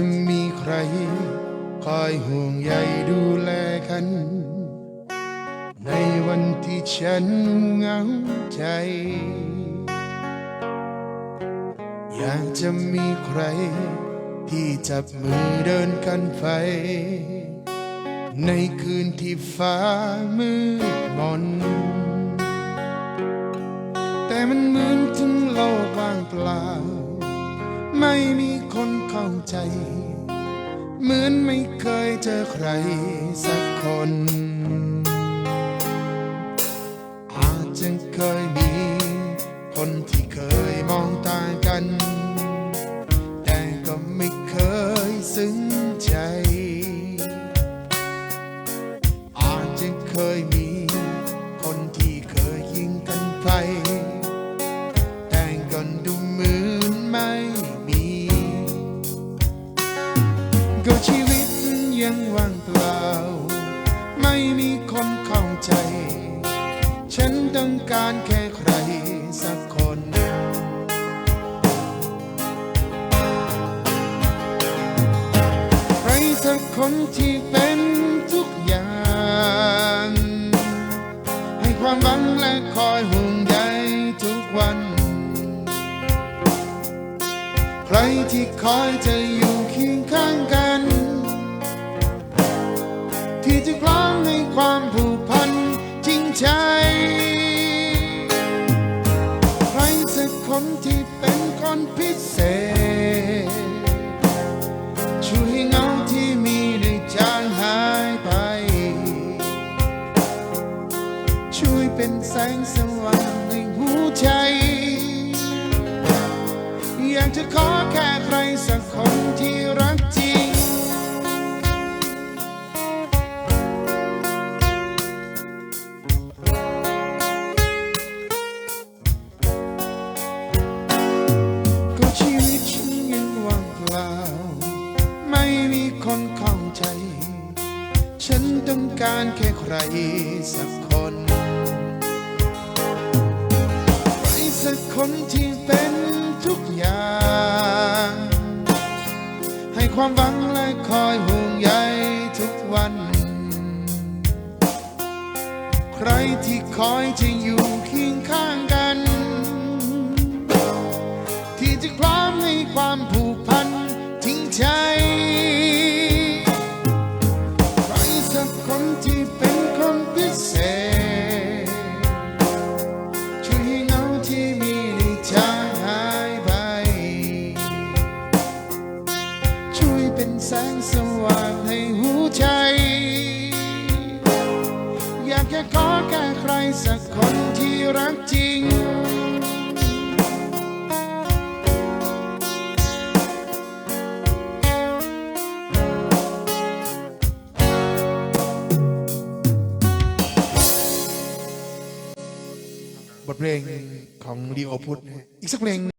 จะมีใคร คอยห่วงใยดูแลกัน ในวันที่ฉันเหงาใจ อยากจะมีใคร ที่จับมือเดินกันไป ในคืนที่ฟ้ามืดมน แต่มันเหมือนถึงโลกว่างเปล่า ไม่มีคน เข้าใจ เหมือนไม่เคยเจอใครสักคน อาจจะเคยมี คนที่เคยมองต่างกัน แต่ก็ไม่เคยซึ้ง ยังว่างเปล่า ไม่มีคนเข้าใจ ฉันต้องการแค่ใครสักคนใครสักคนที่เป็นทุกอย่าง ให้ความหวังและคอยห่วงใยทุกวัน ใครที่คอยจะอยู่เคียงข้าง ใจ ใครสักคนที่เป็นคนพิเศษ ช่วยให้เงาที่มีได้จางหายไป ช่วยเป็นแสงสว่างในหัวใจ อยากจะขอแค่ใครสักคน คนเข้าใจ ฉันต้องการแค่ใครสักคน ใครสักคนที่เป็นทุกอย่าง ให้ความหวังและคอยห่วงใยทุกวัน ใครที่คอยจะอยู่เคียงข้างกัน ที่จะพร้อมให้ความผูกพันทิ้งใจ แสงสว่างให้หัวใจ อยากแค่ขอแค่ใครสักคนที่รักจริง บทเพลงของดีโอพุทธนะฮะอีกสักเพลง